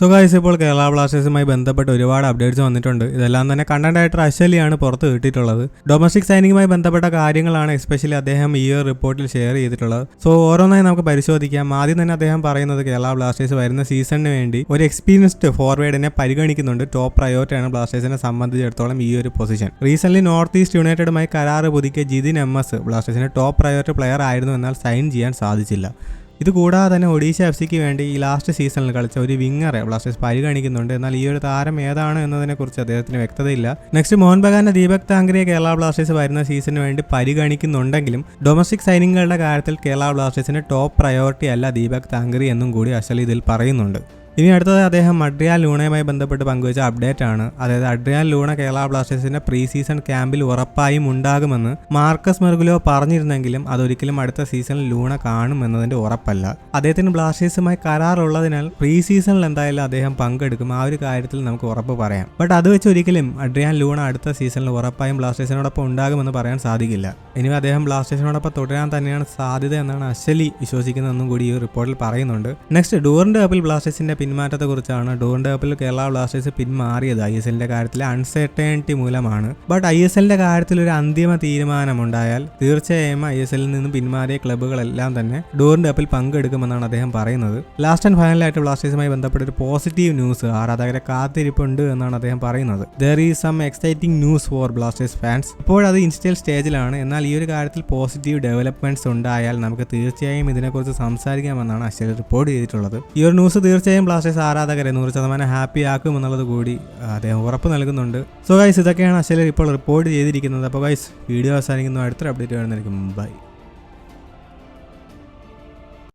So guys ഇപ്പോൾ കേരള ബ്ലാസ്റ്റേഴ്സുമായി ബന്ധപ്പെട്ട് ഒരുപാട് അപ്ഡേറ്റ്സ് വന്നിട്ടുണ്ട്. ഇതെല്ലാം തന്നെ കണ്ടന്റ് ആയിട്ട് അശ്വലിയാണ് പുറത്ത് കിട്ടിയിട്ടുള്ളത് ഡൊമസ്റ്റിക് സൈനിങ്ങുമായി ബന്ധപ്പെട്ട കാര്യങ്ങളാണ് എസ്പെഷ്യലി അദ്ദേഹം ഈ ഒരു റിപ്പോർട്ടിൽ ഷെയർ ചെയ്തിട്ടുള്ളത്. സോ ഓരോന്നായി നമുക്ക് പരിശോധിക്കാം. ആദ്യം തന്നെ അദ്ദേഹം പറയുന്നത് കേരള ബ്ലാസ്റ്റേഴ്സ് വരുന്ന സീസണിന് വേണ്ടി ഒരു എക്സ്പീരിയൻസ്ഡ് ഫോർവേഡിനെ പരിഗണിക്കുന്നുണ്ട്. ടോപ്പ് പ്രയോറിറ്റിയാണ് ബ്ലാസ്റ്റേഴ്സിനെ സംബന്ധിച്ചിടത്തോളം ഈ ഒരു പൊസിഷൻ റീസെന്റ് നോർത്ത് ഈസ്റ്റ് യുണൈറ്റഡുമായി കരാറ് പുതുക്കിയ ജിതിൻ എം എസ് ബ്ലാസ്റ്റേഴ്സിന് ടോപ്പ് പ്രയോറിറ്റി പ്ലെയർ ആയിരുന്നു എന്നാൽ സൈൻ ചെയ്യാൻ സാധിച്ചില്ല. ഇത് കൂടാതെ തന്നെ ഒഡീഷ എഫ് സിക്ക് വേണ്ടി ഈ ലാസ്റ്റ് സീസണിൽ കളിച്ച ഒരു വിങ്ങറെ ബ്ലാസ്റ്റേഴ്സ് പരിഗണിക്കുന്നുണ്ട്. എന്നാൽ ഈ ഒരു താരം ഏതാണ് എന്നതിനെക്കുറിച്ച് അദ്ദേഹത്തിന് വ്യക്തതയില്ല. നെക്സ്റ്റ് മോഹൻ ബഗാന്റെ ദീപക് താങ്കറെ കേരള ബ്ലാസ്റ്റേഴ്സ് വരുന്ന സീസണിന് വേണ്ടി പരിഗണിക്കുന്നുണ്ടെങ്കിലും ഡൊമസ്റ്റിക് സൈനിങ്ങുകളുടെ കാര്യത്തിൽ കേരള ബ്ലാസ്റ്റേഴ്സിന്റെ ടോപ്പ് പ്രയോറിറ്റി അല്ല ദീപക് താങ്കറി എന്നും കൂടി അശ്വലി ഇതിൽ പറയുന്നുണ്ട്. ഇനി അടുത്തത് അദ്ദേഹം അഡ്രിയാൻ ലൂണയുമായി ബന്ധപ്പെട്ട് പങ്കുവച്ച അപ്ഡേറ്റ് ആണ്. അതായത് അഡ്രിയാൻ ലൂണ കേരള ബ്ലാസ്റ്റേഴ്സിന്റെ പ്രീ സീസൺ ക്യാമ്പിൽ ഉറപ്പായും ഉണ്ടാകുമെന്ന് മാർക്കസ് മെർഗുലോ പറഞ്ഞിരുന്നെങ്കിലും അതൊരിക്കലും അടുത്ത സീസണിൽ ലൂണ കാണും എന്നതിന്റെ ഉറപ്പല്ല. അദ്ദേഹത്തിന് ബ്ലാസ്റ്റേഴ്സുമായി കരാറുള്ളതിനാൽ പ്രീ സീസണിൽ എന്തായാലും അദ്ദേഹം പങ്കെടുക്കും. ആ ഒരു കാര്യത്തിൽ നമുക്ക് ഉറപ്പ് പറയാം. ബട്ട് അത് വെച്ച് ഒരിക്കലും അഡ്രിയാൻ ലൂണ അടുത്ത സീസണിൽ ഉറപ്പായും ബ്ലാസ്റ്റേഴ്സിനോടൊപ്പം ഉണ്ടാകുമെന്ന് പറയാൻ സാധിക്കില്ല. ഇനി അദ്ദേഹം ബ്ലാസ്റ്റേഴ്സിനോടൊപ്പം തുടരാൻ തന്നെയാണ് സാധ്യത എന്നാണ് അശ്വലി വിശ്വസിക്കുന്നതെന്നും കൂടി ഈ റിപ്പോർട്ടിൽ പറയുന്നുണ്ട്. നെക്സ്റ്റ് ഡൂറിന്റെ കപ്പിൽ ബ്ലാസ്റ്റേഴ്സിന്റെ പിന്മാറ്റത്തെ കുറിച്ചാണ് ഡൂറിന്റെ കപ്പിൽ കേരള ബ്ലാസ്റ്റേഴ്സ് പിന്മാറിയത് ഐ എസ് എല്ലിന്റെ കാര്യത്തിലെ അൺസെർട്ടേണിറ്റി മൂലമാണ്. ബട്ട് ഐ എസ് എല്ലിന്റെ കാര്യത്തിൽ ഒരു അന്തിമ തീരുമാനമുണ്ടായാൽ തീർച്ചയായും ഐ എസ് എല്ലിൽ നിന്ന് പിന്മാറിയ ക്ലബ്ബുകളെല്ലാം തന്നെ ഡോൺ കപ്പിൽ പങ്കെടുക്കുമെന്നാണ് അദ്ദേഹം പറയുന്നത്. ലാസ്റ്റ് ആൻഡ് ഫൈനലായിട്ട് ബ്ലാസ്റ്റേഴ്സുമായി ബന്ധപ്പെട്ട ഒരു പോസിറ്റീവ് ന്യൂസ് ആരാധകരെ കാത്തിരിപ്പുണ്ട് എന്നാണ് അദ്ദേഹം പറയുന്നത്. There is some exciting news for Blasters fans ഇപ്പോഴത് ഇൻസ്റ്റൽ സ്റ്റേജിലാണ്. എന്നാൽ ഈ ഒരു കാര്യത്തിൽ പോസിറ്റീവ് ഡെവലപ്മെന്റ്സ് ഉണ്ടായാൽ നമുക്ക് തീർച്ചയായും ഇതിനെക്കുറിച്ച് സംസാരിക്കാമെന്നാണ് അശ്വൽ റിപ്പോർട്ട് ചെയ്തിട്ടുള്ളത്. ഈ ഒരു ന്യൂസ് തീർച്ചയായും ബ്ലാസ്റ്റേഴ്സ് ആരാധകരെ നൂറ് ശതമാനം ഹാപ്പി ആക്കും എന്നുള്ളത് കൂടി അദ്ദേഹം ഉറപ്പ് നൽകുന്നുണ്ട്. സോ ഗൈസ് ഇതൊക്കെയാണ് അശ്വലർ ഇപ്പോൾ റിപ്പോർട്ട് ചെയ്തിരിക്കുന്നത്. അപ്പോൾ ഗൈസ് വീഡിയോ അവസാനിക്കുന്നു. അടുത്തൊരു അപ്ഡേറ്റ് വേണമെന്നായിരിക്കും ബൈ